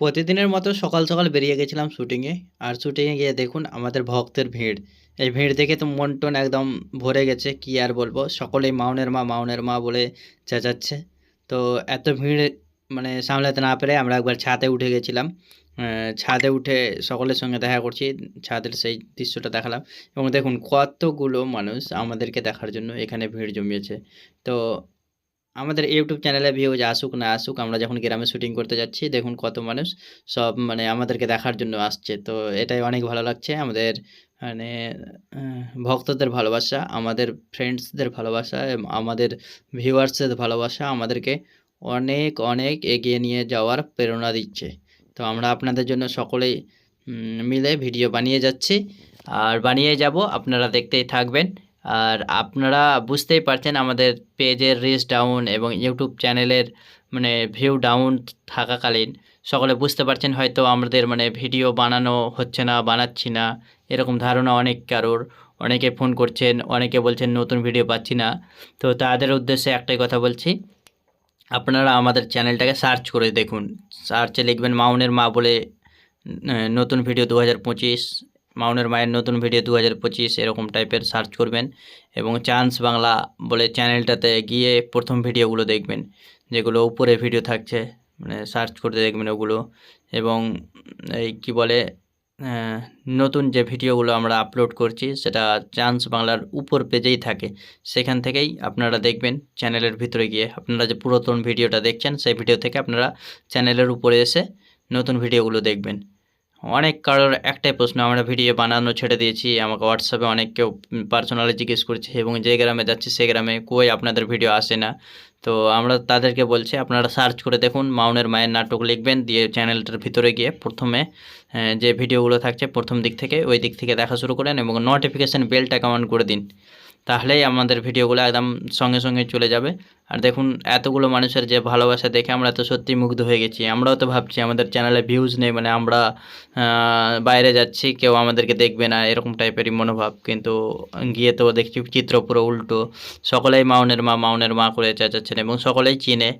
প্রতিদিনের মতো সকাল, সকাল বেরিয়ে গেছিলাম শুটিংয়ে। আর শুটিংয়ে গিয়ে দেখুন আমাদের ভক্তের ভিড়। এই ভিড় দেখে তো মন-টন একদম ভরে গেছে। কি আর বলব? সকলেই মাওনের মা, মাওনের মা বলে চেঁচাচ্ছে। তো এত ভিড় মানে সামলাতে না পেরে আমরা একবার ছাদে উঠে গেছিলাম। ছাদে উঠে সকলের সঙ্গে দেখা করছি। ছাদের সেই দৃশ্যটা দেখালাম। এবং দেখুন কতগুলো মানুষ আমাদেরকে দেখার জন্য এখানে ভিড় জমিয়েছে। তো আমাদের ইউটিউব চ্যানেলে ভিউজ আসুক না আসুক, আমরা যখন গ্রামে শুটিং করতে যাচ্ছি দেখুন কত মানুষ সব মানে আমাদেরকে দেখার জন্য আসছে। তো এটাই অনেক ভালো লাগছে। আমাদের মানে ভক্তদের ভালোবাসা, আমাদের ফ্রেন্ডসদের ভালোবাসা, আমাদের ভিউয়ার্সদের ভালোবাসা আমাদেরকে অনেক, অনেক এগিয়ে নিয়ে যাওয়ার প্রেরণা দিচ্ছে। তো আমরা আপনাদের জন্য সকলেই মিলে ভিডিও বানিয়ে যাচ্ছি। আর বানিয়ে যাব। আপনারা দেখতেই থাকবেন। আর আপনারা বুঝতেই পারছেন আমাদের পেজের রিচ ডাউন এবং ইউটিউব চ্যানেলের মানে ভিউ ডাউন থাকাকালীন সকলে বুঝতে পারছেন হয়তো আমাদের মানে ভিডিও বানানো হচ্ছে না, বানাচ্ছি না। এরকম ধারণা অনেক কারোর। অনেকে ফোন করছেন, অনেকে বলছেন নতুন ভিডিও পাচ্ছি না। তো তাদের উদ্দেশ্যে একটাই কথা বলছি। আপনারা আমাদের চ্যানেলটাকে সার্চ করে দেখুন। সার্চে লিখবেন মাউনের মা বলে নতুন ভিডিও ২০২৫ মাউনের মায়ের নতুন ভিডিও ২০২৫ এরকম টাইপের সার্চ করবেন এবং চান্স বাংলা বলে চ্যানেলটাতে গিয়ে প্রথম ভিডিওগুলো দেখবেন। যেগুলো উপরে ভিডিও থাকছে মানে সার্চ করতে দেখবেন ওগুলো এবং এই কী বলে নতুন যে ভিডিওগুলো আমরা আপলোড করছি সেটা চান্স বাংলার উপর পেজেই থাকে। সেখান থেকেই আপনারা দেখবেন চ্যানেলের ভিতরে গিয়ে। আপনারা যে পুরাতন ভিডিওটা দেখছেন, সেই ভিডিও থেকে আপনারা চ্যানেলের উপরে এসে নতুন ভিডিওগুলো দেখবেন। অনেক কারোর একটাই প্রশ্ন, আমরা ভিডিও বানানো ছেড়ে দিয়েছি। আমাকে হোয়াটসঅ্যাপে অনেক কেউ পার্সোনালি জিজ্ঞেস করছে এবং যে গ্রামে যাচ্ছি সে গ্রামে কই আপনাদের ভিডিও আসে না। তো আমরা তাদেরকে বলছি, আপনারা সার্চ করে দেখুন, মাউনের মায়ের নাটক লিখবেন, দিয়ে চ্যানেলটার ভিতরে গিয়ে ১ম এ, যে ভিডিওগুলো থাকছে প্রথম দিক থেকে, ওই দিক থেকে দেখা শুরু করেন এবং নোটিফিকেশান বেলটাকে অন করে দিন। তাহলেই আমাদের ভিডিওগুলো একদম সঙ্গে, সঙ্গে চলে যাবে। আর দেখুন এতগুলো মানুষের যে ভালোবাসা দেখে আমরা তো সত্যিই মুগ্ধ হয়ে গেছি। আমরাও তো ভাবছি আমাদের চ্যানেলে ভিউজ নেই মানে আমরা বাইরে যাচ্ছি কেউ আমাদেরকে দেখবে না এরকম টাইপেরই মনোভাব। কিন্তু গিয়ে তো দেখছি চিত্র পুরো উল্টো। সকলেই মাউনের মা, মাউনের মা করে চেঁচাচ্ছেন এবং সকলেই চিনে।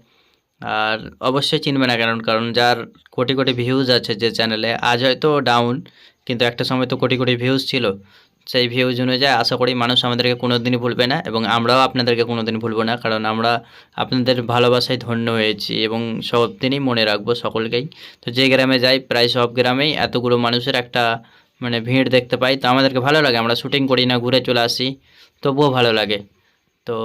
আর অবশ্যই চিনবে না কারণ, কারণ যার কোটি, কোটি ভিউজ আছে যে চ্যানেলে আজ হয়তো ডাউন কিন্তু একটা সময় তো কোটি, কোটি ভিউজ ছিল। সেই ভিউজ অনুযায়ী আশা করি মানুষ আমাদেরকে কোনো দিনই ভুলবে না এবং আমরাও আপনাদেরকে কোনো দিন ভুলবো না। কারণ আমরা আপনাদের ভালোবাসায় ধন্য হয়েছি এবং সব দিনই মনে রাখব সকলকেই। তো যে গ্রামে যাই, প্রায় সব গ্রামেই এতগুলো মানুষের একটা মানে ভিড় দেখতে পাই। তো আমাদেরকে ভালো লাগে। আমরা শুটিং করি না, ঘুরে চলে আসি। তবুও ভালো লাগে। তো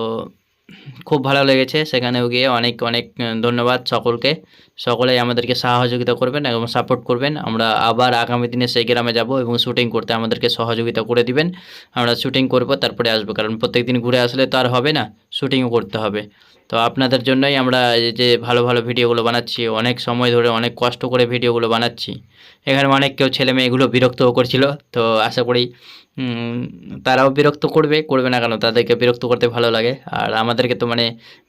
খুব ভালো লেগেছে সেখানেও গিয়ে অনেক, অনেক ধন্যবাদ সকলকে। সকলেই আমাদেরকে সহযোগিতা করবেন এবং সাপোর্ট করবেন। আমরা আবার আগামী দিনে সেই গ্রামে যাব এবং শুটিং করতে আমাদেরকে সহযোগিতা করে দিবেন। আমরা শুটিং করব তারপরে আসব। কারণ প্রত্যেক দিন ঘুরে আসলে তো আর হবে না। শুটিংও করতে হবে। তো আপনাদের জন্যই আমরা যে ভালো, ভালো ভিডিওগুলো বানাচ্ছি। অনেক সময় ধরে অনেক কষ্ট করে ভিডিওগুলো বানাচ্ছি। এখানে অনেক কেউ ছেলেমেয়ে এগুলো বিরক্তও করছিল। তো আশা করি তারাও বিরক্ত করবে, করবে না কেন? তাদেরকে বিরক্ত করতে ভালো লাগে। আর আমাদেরকে তো মানে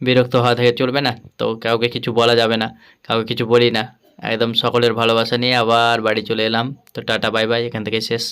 বিরক্ত হওয়া থেকে চলবে না। তো কাউকে কিছু বলা যাবে না। কাউকে কিছু বলি না। একদম সকলের ভালোবাসা নিয়ে আবার বাড়ি চলে এলাম। তো টাটা বাই বাই এখান থেকে শেষ।